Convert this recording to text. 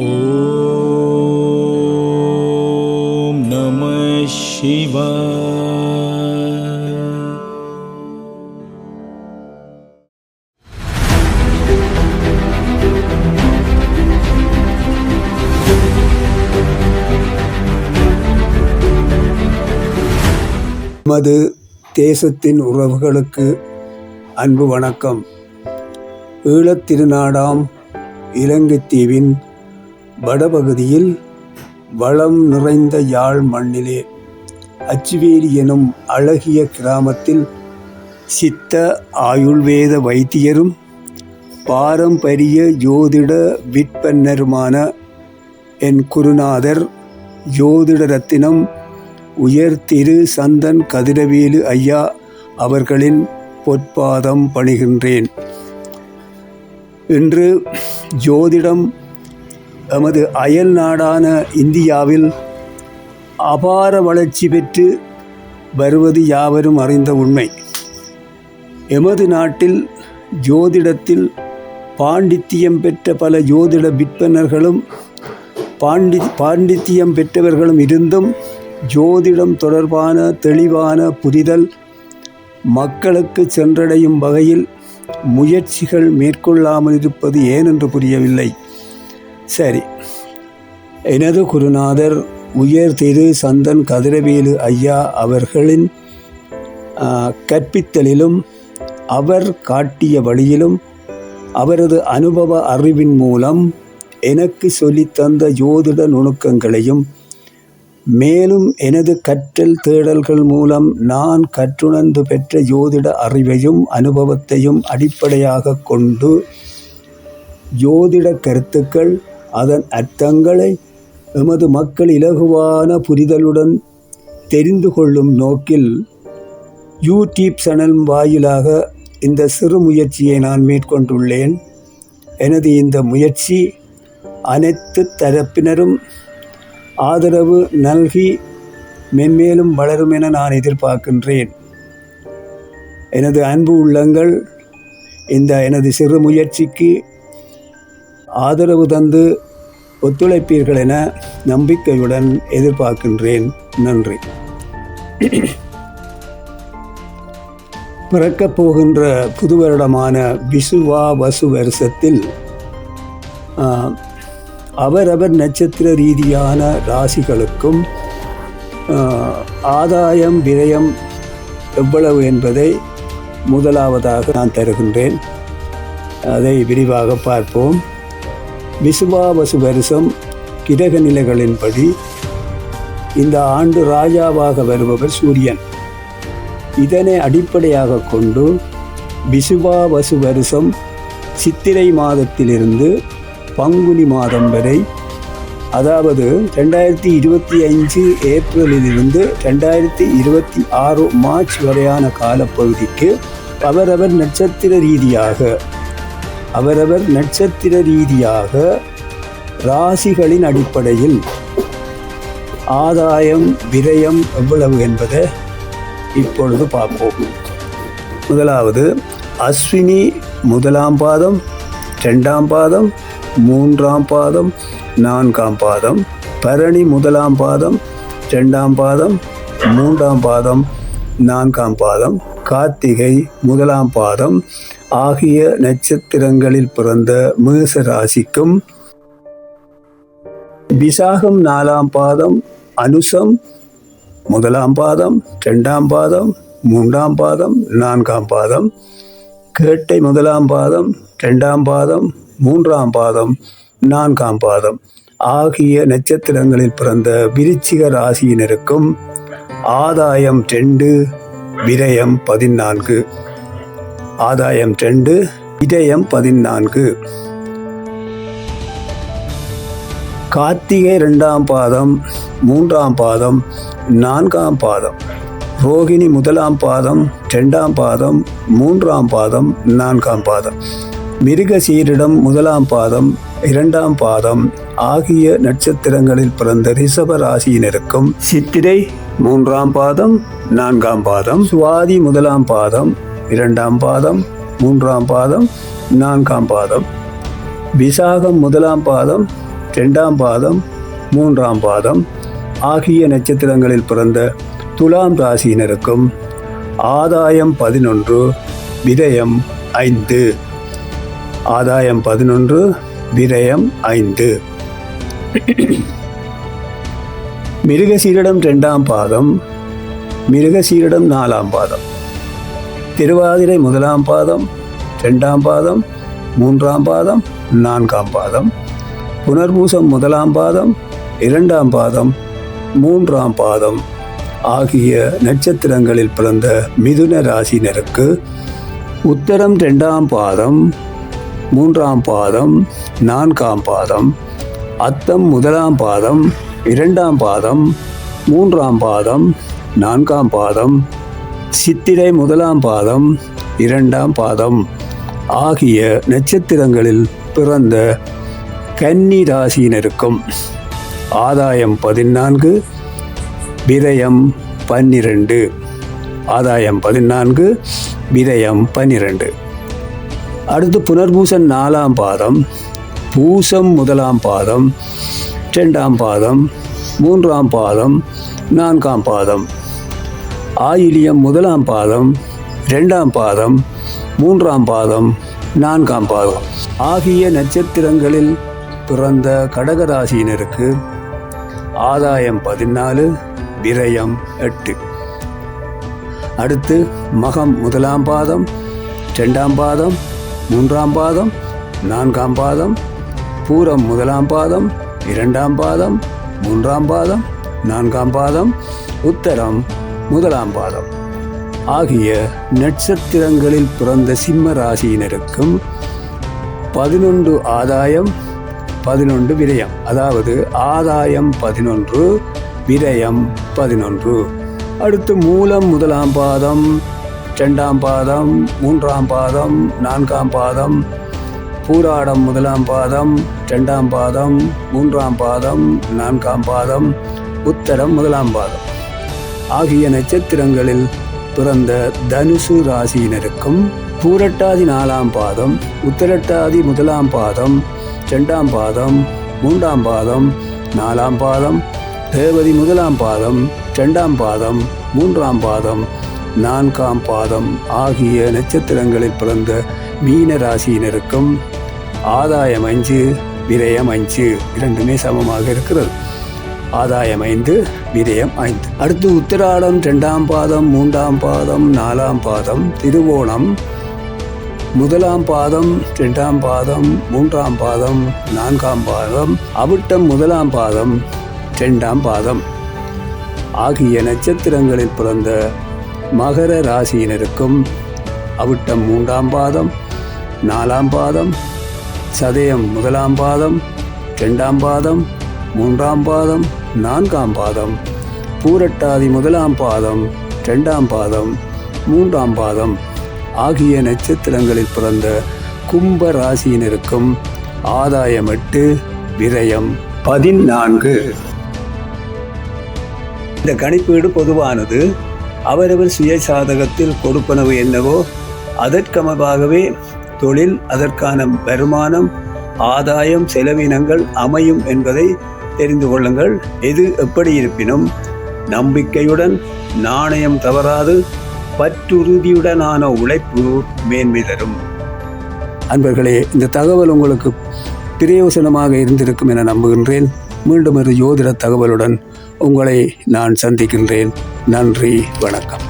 ஓம் நம சிவா மது தேசத்தின் உறவுகளுக்கு அன்பு வணக்கம். ஈழத்திருநாடாம் இலங்கைத்தீவின் வடபகுதியில் வளம் நிறைந்த யாழ் மண்ணிலே அச்சுவேலி எனும் அழகிய கிராமத்தில் சித்த ஆயுள்வேத வைத்தியரும் பாரம்பரிய ஜோதிட விற்பன்னருமான என் குருநாதர் ஜோதிட ரத்தினம் உயர் திரு சந்தன் கதிரவேலு ஐயா அவர்களின் பொற்பாதம் பணிகின்றேன். இன்று ஜோதிடம் எமது அயல் நாடான இந்தியாவில் அபார வளர்ச்சி பெற்று வருவது யாவரும் அறிந்த உண்மை. எமது நாட்டில் ஜோதிடத்தில் பாண்டித்தியம் பெற்ற பல ஜோதிட விற்பனர்களும் பாண்டி பாண்டித்தியம் பெற்றவர்களும் இருந்தும் ஜோதிடம் தொடர்பான தெளிவான புரிதல் மக்களுக்கு சென்றடையும் வகையில் முயற்சிகள் மேற்கொள்ளாமல் இருப்பது ஏனென்று புரியவில்லை. சரி. எனது குருநாதர் உயர் திரு சந்தன் கதிரவேலு ஐயா அவர்களின் கற்பித்தலிலும் அவர் காட்டிய வழியிலும் அவரது அனுபவ அறிவின் மூலம் எனக்கு சொல்லித்தந்த ஜோதிட நுணுக்கங்களையும் மேலும் எனது கற்றல் தேடல்கள் மூலம் நான் கற்றுணர்ந்து பெற்ற ஜோதிட அறிவையும் அனுபவத்தையும் அடிப்படையாக கொண்டு ஜோதிட கருத்துக்கள் அதன் அர்த்தங்களை எமது மக்கள் இலகுவான புரிதலுடன் தெரிந்து கொள்ளும் நோக்கில் யூடியூப் சேனல் வாயிலாக இந்த சிறு முயற்சியை நான் மேற்கொண்டுள்ளேன். எனது இந்த முயற்சி அனைத்து தரப்பினரும் ஆதரவு நல்கி மென்மேலும் வளரும் என நான் எதிர்பார்க்கின்றேன். எனது அன்பு உள்ளங்கள் இந்த எனது சிறு முயற்சிக்கு ஆதரவு தந்து ஒத்துழைப்பீர்கள் என நம்பிக்கையுடன் எதிர்பார்க்கின்றேன். நன்றி. பிறக்கப் போகின்ற புது வருடமான விசுவா வசு வருஷத்தில் அவரவர் நட்சத்திர ரீதியான ராசிகளுக்கும் ஆதாயம் விரயம் எவ்வளவு என்பதை முதலாவதாக நான் தருகின்றேன். அதை விரிவாக பார்ப்போம். விசுவாவசு வருஷம் கிரக நிலைகளின்படி இந்த ஆண்டு ராஜாவாக வருபவர் சூரியன். இதனை அடிப்படையாக கொண்டு விசுவாவசு வருஷம் சித்திரை மாதத்திலிருந்து பங்குனி மாதம் வரை அதாவது ரெண்டாயிரத்தி இருபத்தி அஞ்சு ஏப்ரலிலிருந்து ரெண்டாயிரத்தி இருபத்தி ஆறு மார்ச் வரையான காலப்பகுதிக்கு அவரவர் நட்சத்திர ரீதியாக அவரவர் நட்சத்திர ரீதியாக ராசிகளின் அடிப்படையில் ஆதாயம் விரயம் எவ்வளவு என்பதை இப்பொழுது பார்ப்போம். முதலாவது அஸ்வினி முதலாம் பாதம் ரெண்டாம் பாதம் மூன்றாம் பாதம் நான்காம் பாதம் பரணி முதலாம் பாதம் ரெண்டாம் பாதம் மூன்றாம் பாதம் நான்காம் பாதம் கார்த்திகை முதலாம் பாதம் ஆகிய நட்சத்திரங்களில் பிறந்த மேச ராசிக்கும் விசாகம் நாலாம் பாதம் அனுசம் முதலாம் பாதம் ரெண்டாம் பாதம் மூன்றாம் பாதம் நான்காம் பாதம் கேட்டை முதலாம் பாதம் ரெண்டாம் பாதம் மூன்றாம் பாதம் நான்காம் பாதம் ஆகிய நட்சத்திரங்களில் பிறந்த விருச்சிக ராசியினருக்கும் ஆதாயம் ரெண்டு விரயம் பதினான்கு. ஆதாயம் ரெண்டு இதயம் பதினான்கு. கார்த்திகை ரெண்டாம் பாதம் மூன்றாம் பாதம் நான்காம் பாதம். ரோகிணி முதலாம் பாதம் ரெண்டாம் பாதம் மூன்றாம் பாதம் நான்காம் பாதம். மிருக சீரிடம் முதலாம் பாதம் இரண்டாம் பாதம் ஆகிய நட்சத்திரங்களில் பிறந்த ரிஷப ராசியினருக்கும் சித்திரை மூன்றாம் பாதம் நான்காம் பாதம். சுவாதி முதலாம் பாதம் இரண்டாம் பாதம் மூன்றாம் பாதம் நான்காம் பாதம். விசாகம் முதலாம் பாதம் ரெண்டாம் பாதம் மூன்றாம் பாதம் ஆகிய நட்சத்திரங்களில் பிறந்த துலாம் ராசியினருக்கும் ஆதாயம் பதினொன்று விதயம் ஐந்து. ஆதாயம் பதினொன்று விதயம் ஐந்து. மிருகசீரிடம் ரெண்டாம் பாதம் மிருகசீரிடம் நாலாம் பாதம். திருவாதிரை முதலாம் பாதம் ரெண்டாம் பாதம் மூன்றாம் பாதம் நான்காம் பாதம். புனர்பூசம் முதலாம் பாதம் இரண்டாம் பாதம் மூன்றாம் பாதம் ஆகிய நட்சத்திரங்களில் பிறந்த மிதுன ராசினருக்கு உத்தரம் ரெண்டாம் பாதம் மூன்றாம் பாதம் நான்காம் பாதம் அத்தம் முதலாம் பாதம் இரண்டாம் பாதம் மூன்றாம் பாதம் நான்காம் பாதம் சித்திரை முதலாம் பாதம் இரண்டாம் பாதம் ஆகிய நட்சத்திரங்களில் பிறந்த கன்னி ராசியினருக்கும் ஆதாயம் பதினான்கு விரயம் பன்னிரண்டு. ஆதாயம் பதினான்கு விரயம் பன்னிரண்டு. அடுத்து புனர்பூசன் நாலாம் பாதம் பூசம் முதலாம் பாதம் ரெண்டாம் பாதம் மூன்றாம் பாதம் நான்காம் பாதம். ஆயிலியம் முதலாம் பாதம் ரெண்டாம் பாதம் மூன்றாம் பாதம் நான்காம் பாதம். ஆகிய நட்சத்திரங்களில் பிறந்த கடகராசியினருக்கு ஆதாயம் பதினாலு விரயம் எட்டு. அடுத்து மகம் முதலாம் பாதம் ரெண்டாம் பாதம் மூன்றாம் பாதம் நான்காம் பாதம் பூரம் முதலாம் பாதம் இரண்டாம் பாதம் மூன்றாம் பாதம் நான்காம் பாதம் உத்தரம் முதலாம் பாதம் ஆகிய நட்சத்திரங்களில் பிறந்த சிம்ம ராசியினருக்கும் பதினொன்று ஆதாயம் பதினொன்று விரயம். அதாவது ஆதாயம் பதினொன்று விரயம் பதினொன்று. அடுத்து மூலம் முதலாம் பாதம் ரெண்டாம் பாதம் மூன்றாம் பாதம் நான்காம் பாதம் பூராடம் முதலாம் பாதம் ரெண்டாம் பாதம் மூன்றாம் பாதம் நான்காம் பாதம் உத்தரம் முதலாம் பாதம். ஆகிய நட்சத்திரங்களில் பிறந்த தனுசு ராசியினருக்கும் பூரட்டாதி நாலாம் பாதம் உத்தரட்டாதி முதலாம் பாதம் ரெண்டாம் பாதம் மூன்றாம் பாதம் நாலாம் பாதம் தேவதி முதலாம் பாதம் ரெண்டாம் பாதம் மூன்றாம் பாதம் நான்காம் பாதம் ஆகிய நட்சத்திரங்களில் பிறந்த மீன ராசியினருக்கும் ஆதாயம் அஞ்சு விரயம் அஞ்சு இரண்டுமே சமமாக இருக்கிறது. ஆதாயம் ஐந்து விதயம் ஐந்து. அடுத்து உத்திராடம் ரெண்டாம் பாதம் மூன்றாம் பாதம் நாலாம் பாதம் திருவோணம். முதலாம் பாதம் ரெண்டாம் பாதம் மூன்றாம் பாதம் நான்காம் பாதம் அவிட்டம் முதலாம் பாதம் ரெண்டாம் பாதம். ஆகிய நட்சத்திரங்களில் பிறந்த மகர ராசியினருக்கும் அவிட்டம் மூன்றாம் பாதம் நாலாம் பாதம் சதயம் முதலாம் பாதம் ரெண்டாம் பாதம் மூன்றாம் பாதம் நான்காம் பாதம் பூரட்டாதி முதலாம் பாதம் ரெண்டாம் பாதம் மூன்றாம் பாதம் ஆகிய நட்சத்திரங்களில் பிறந்த கும்ப ராசியினருக்கும் ஆதாயம் எட்டு விரயம். பதினான்கு. இந்த கணிப்பீடு பொதுவானது அவரவர் சுய சாதகத்தில் கொடுப்பனவு என்னவோ அதற்கமவாகவே தொழில் அதற்கான வருமானம் ஆதாயம் செலவினங்கள் அமையும் என்பதை தெரிந்து கொள்ளுங்கள். எது எப்படி இருப்பினும் நம்பிக்கையுடன் நாணயம் தவறாது பற்றுறுதியுடனான உழைப்பு மேன்மை தரும். அன்பர்களே இந்த தகவல் உங்களுக்கு பிரயோசனமாக இருந்திருக்கும் என நம்புகின்றேன். மீண்டும் ஒரு ஜோதிட தகவலுடன் உங்களை நான் சந்திக்கின்றேன். நன்றி வணக்கம்.